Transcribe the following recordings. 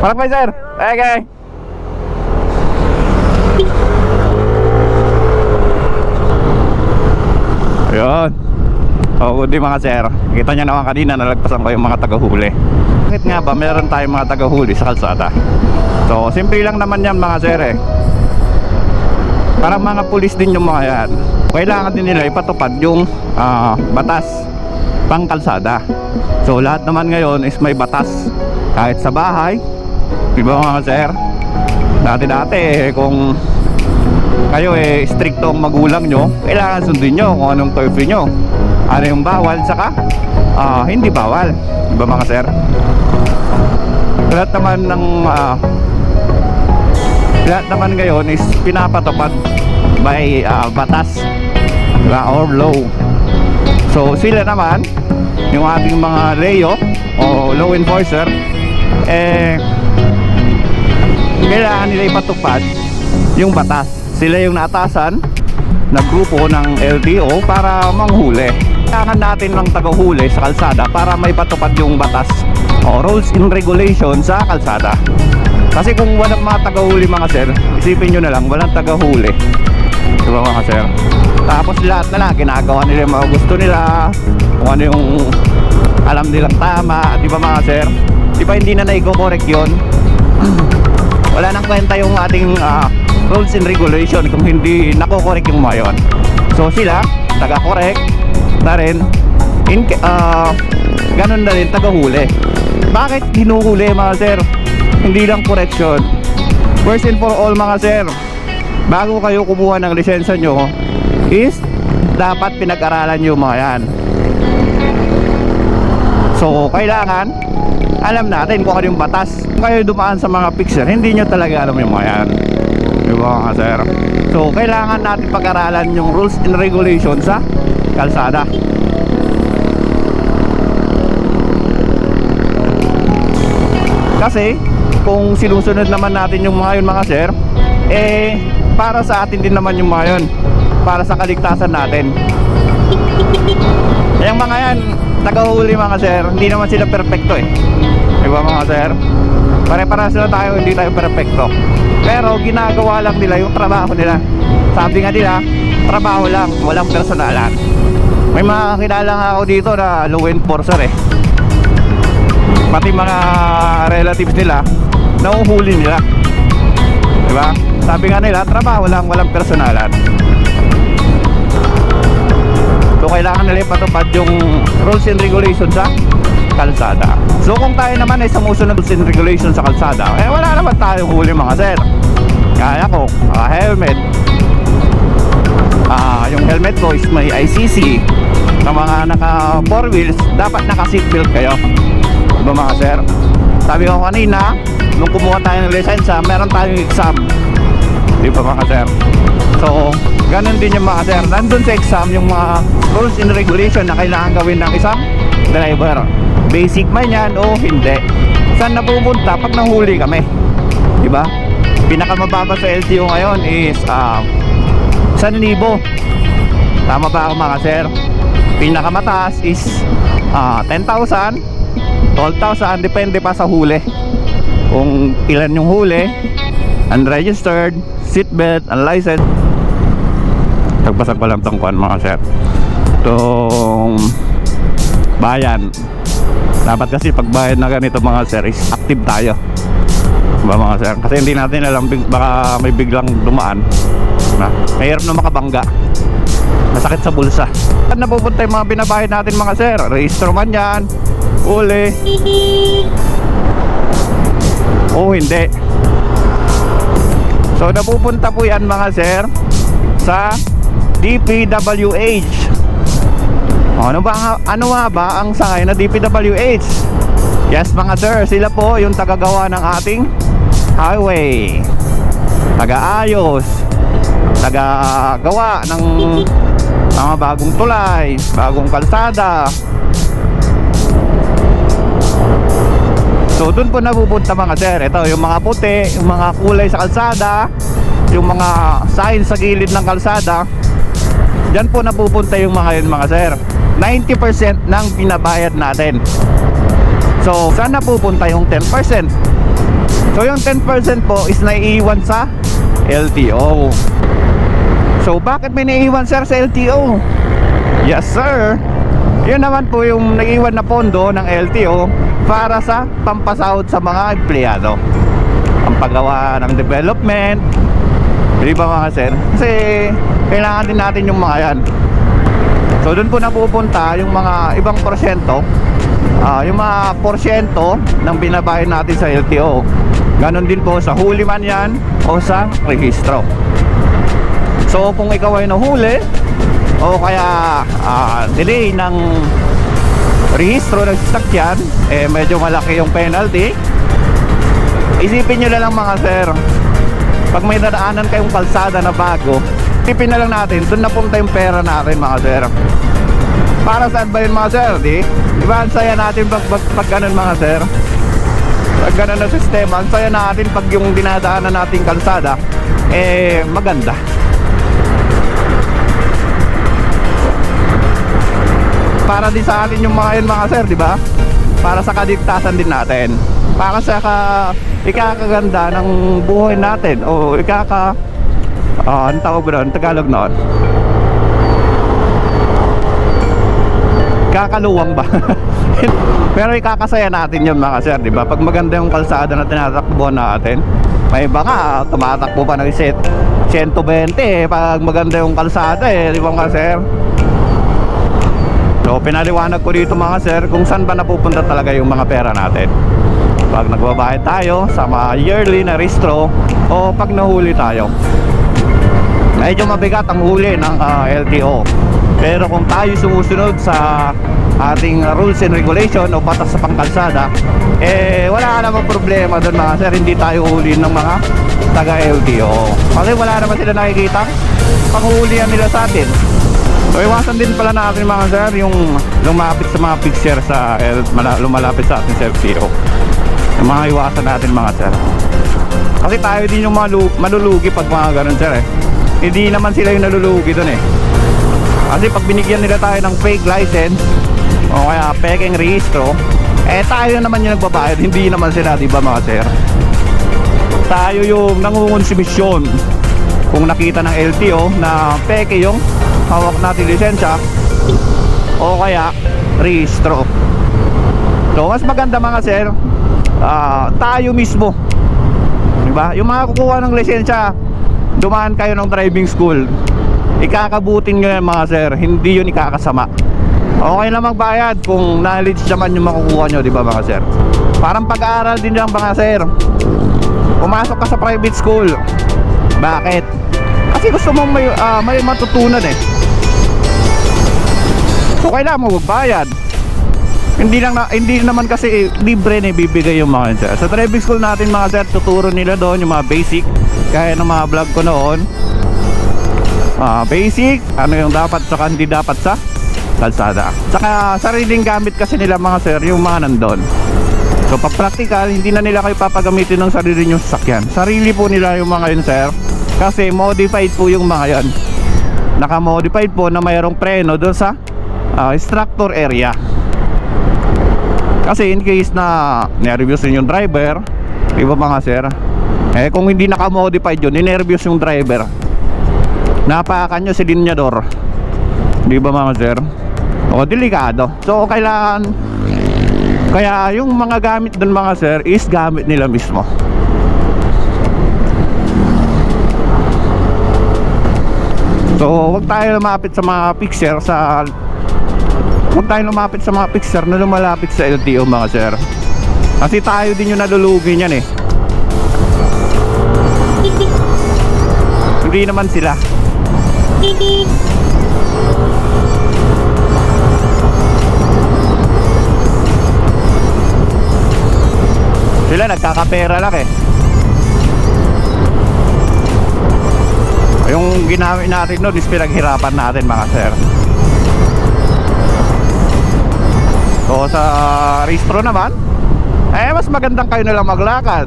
Malakbay, sir. Okay. Ayun. Oo, di mga sir. Kita niya naman kanina, nalagpasan ko yung mga tagahuli. Bakit nga ba meron tayong mga tagahuli sa kalsada? So, simple lang naman yan mga sir eh. Parang mga pulis din yung mga yan. Kailangan din nila ipatupad yung ah, batas pang kalsada. So, lahat naman ngayon is may batas. Kahit sa bahay, di ba mga sir? Dati-dati eh, kung kayo eh stricto ang magulang nyo, kailangan sundin nyo kung anong curfew nyo. Ano yung bawal, saka ah, hindi bawal. Di ba mga sir? Lahat naman ng ah, lahat naman ngayon is pinapatupad by ah, batas diba? or law. So sila naman, yung ating mga leo o law enforcer, eh, kailangan nila ipatupad yung batas. Sila yung naatasan na grupo ng LTO para manghuli. Kailangan natin ng tagahuli sa kalsada para may patupad yung batas o rules and regulations sa kalsada. Kasi kung walang mga tagahuli mga sir, isipin nyo na lang, walang tagahuli. Diba mga sir? Tapos lahat na lang, ginagawa nila yung mga gusto nila, kung ano yung alam nilang tama, di ba mga sir? Di ba hindi na naigo-correct yun? Wala nang kwenta yung ating ah, rules and regulation kung hindi nako-correct yung mga yun. So sila, taga-correct na rin, in, ah, ganun na rin, taga-huli. Bakit hinuhuli mga sir? Hindi lang correction. First and for all mga sir, bago kayo kumuha ng lisensya nyo, is dapat pinag-aralan nyo mga yan. So, kailangan alam natin kung ano yung batas. Kung kayo dumaan sa mga picture, hindi nyo talaga alam yung mga yan. Di ba mga sir? So, kailangan natin pag-aralan yung rules and regulations sa kalsada. Kasi, kung sinusunod naman natin yung mga yun mga sir, eh, para sa atin din naman yung mga yun. Para sa kaligtasan natin. Yung mga yan, tagahuli mga sir, hindi naman sila perfecto eh. Di ba mga sir? Pare-para sila tayo, hindi tayo perfecto. Pero ginagawa lang nila yung trabaho nila. Sabi nga nila, trabaho lang, walang personalan. May mga kilala nga ako dito na law enforcer eh. Pati mga relatives nila, nauhuli nila. Di ba? Sabi nga nila, trabaho lang, walang personalan. So kailangan nila ipatupad yung rules and regulations sa kalsada. So kung tayo naman ay sumusunod rules and regulations sa kalsada, eh wala naman tayong huli mga sir. Kaya ko, ah, helmet. Ah, yung helmet ko is may ICC. Sa mga naka four wheels, dapat naka seatbelt kayo. Diba mga sir? Sabi ko kanina, nung kumuha tayo ng lisensya, meron tayong exam. Di ba mga sir? So, ganun din yung mga sir. Nandun sa exam yung mga rules and regulation na kailangan gawin ng isang driver. Basic man yan o hindi. Saan na pag nahuli kami? Ba? Pinakamababa sa LTO ngayon is uh, 1,000. Tama ba ako mga sir? Pinakamataas is ah, 10,000, 12,000, depende pa sa huli. Kung ilan yung huli, unregistered, seatbelt, unlicensed. Nagbasag pa lang tong kuan mga sir. Itong bayan. Dapat kasi pag bayad na ganito mga sir is active tayo. Diba mga sir? Kasi hindi natin alam baka may biglang dumaan. Na, mahirap na makabangga. Masakit sa bulsa. Saan napupunta yung mga binabayad natin mga sir? Rehistro man yan. Uli. O hindi. So napupunta po yan mga sir sa DPWH. Ano ba ano nga ba ang sakay na DPWH? Yes mga sir, sila po yung tagagawa ng ating highway. Taga-ayos, tagagawa ng mga bagong tulay, bagong kalsada. So doon po napupunta mga sir. Ito yung mga puti, yung mga kulay sa kalsada, yung mga sign sa gilid ng kalsada. Diyan po napupunta yung mga yun mga sir. 90% ng binabayad natin. So saan napupunta yung 10%? So yung 10% po is naiiwan sa LTO. So bakit may naiiwan sir sa LTO? Yes sir. Yun naman po yung naiiwan na pondo ng LTO para sa pampasahod sa mga empleyado. Ang paggawa ng development, di ba mga sir? Kasi kailangan din natin yung mga yan. So doon po napupunta yung mga ibang porsyento. Ah, yung mga porsyento ng binabayad natin sa LTO ganon din po sa huli man yan o sa rehistro. So kung ikaw ay nahuli o kaya ah, delay ng rehistro ng sasakyan eh medyo malaki yung penalty. Isipin nyo na lang mga sir pag may nadaanan kayong kalsada na bago tipin na lang natin doon napunta yung pera natin mga sir. Para saan ba yun mga sir? Di? di ang saya natin pag, pag, pag ganun mga sir? Pag ganun na sistema ang saya natin pag yung dinadaanan nating kalsada eh maganda. Para din sa atin yung mga yun mga sir di ba? Para sa kadigtasan din natin. Para sa ka, ikakaganda ng buhay natin o ikaka ah, ano tawag ba doon? Tagalog noon kakaluwang ba? Pero ikakasaya natin yun mga sir, di ba? Pag maganda yung kalsada na tinatakbo natin, may iba nga, tumatakbo pa ng set 120 eh, pag maganda yung kalsada eh, di ba mga sir? So, pinaliwanag ko dito mga sir kung saan ba napupunta talaga yung mga pera natin. Pag nagbabayad tayo sa mga yearly na restro o pag nahuli tayo. Medyo mabigat ang huli ng ah, LTO. Pero kung tayo sumusunod sa ating rules and regulation o batas sa pangkalsada, eh wala namang problema doon mga sir, hindi tayo huli ng mga taga LTO. Kasi wala naman sila nakikita panghulihan nila sa atin. So iwasan din pala natin mga sir yung lumapit sa mga picture sa mala- lumalapit sa ating sa LTO. Yung mga iwasan natin mga sir. Kasi tayo din yung malu- malulugi pag mga ganun sir eh. Hindi naman sila yung nalulugi doon eh. Kasi pag binigyan nila tayo ng fake license o kaya peking rehistro, eh tayo naman yung nagbabayad, hindi naman sila, di ba mga sir? Tayo yung nangungonsumisyon kung nakita ng LTO na peke yung hawak natin lisensya o kaya rehistro. So mas maganda mga sir, ah, tayo mismo. Di ba? Yung mga kukuha ng lisensya, dumaan kayo ng driving school. Ikakabutin nyo yan mga sir. Hindi yun ikakasama. Okay lang magbayad kung knowledge naman yung makukuha nyo di ba mga sir? Parang pag-aaral din lang mga sir. Pumasok ka sa private school. Bakit? kasi gusto mo may, ah, may matutunan eh. So kailangan magbayad hindi lang na, hindi naman kasi libre na ibibigay yung mga sir. Sa driving school natin mga sir, tuturo nila doon yung mga basic kaya ng mga vlog ko noon Ah, basic, ano yung dapat sa hindi dapat sa kalsada. Saka sariling gamit kasi nila mga sir, yung mga nandun. So pag practical, hindi na nila kayo papagamitin ng sarili nyo sasakyan. Sarili po nila yung mga yun sir. Kasi modified po yung mga yun. Naka-modified po na mayroong preno doon sa ah, instructor area. Kasi in case na nervous yung driver, di ba mga sir? Eh kung hindi naka-modified yun, ninervyos yung driver. Napakan nyo si linyador. Di ba mga sir? O delikado. So kailangan kaya yung mga gamit dun mga sir is gamit nila mismo. So wag tayo lumapit sa mga picture sa wag tayo lumapit sa mga picture na lumalapit sa LTO mga sir. Kasi tayo din yung nalulugi niyan eh. Hindi naman sila. Sila nagkakapera lang eh. Yung ginamit natin nun is pinaghirapan natin mga sir So sa restro naman, eh mas magandang kayo na lang maglakad.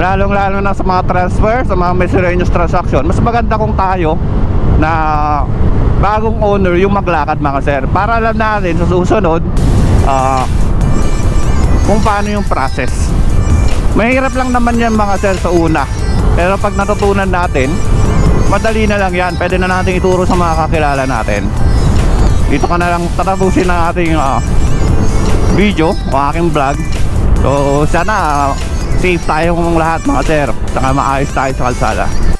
Lalong lalo na sa mga transfer, sa mga miscellaneous transaction. Mas maganda kung tayo na bagong owner yung maglakad mga sir. Para alam natin sa susunod uh, kung paano yung process. Mahirap lang naman yan mga sir sa una. Pero pag natutunan natin, madali na lang yan. Pwede na natin ituro sa mga kakilala natin. Dito ka na lang tatapusin na ating uh, ah, video o aking vlog. So sana safe tayo tayong lahat mga sir. Saka maayos tayo sa kalsada.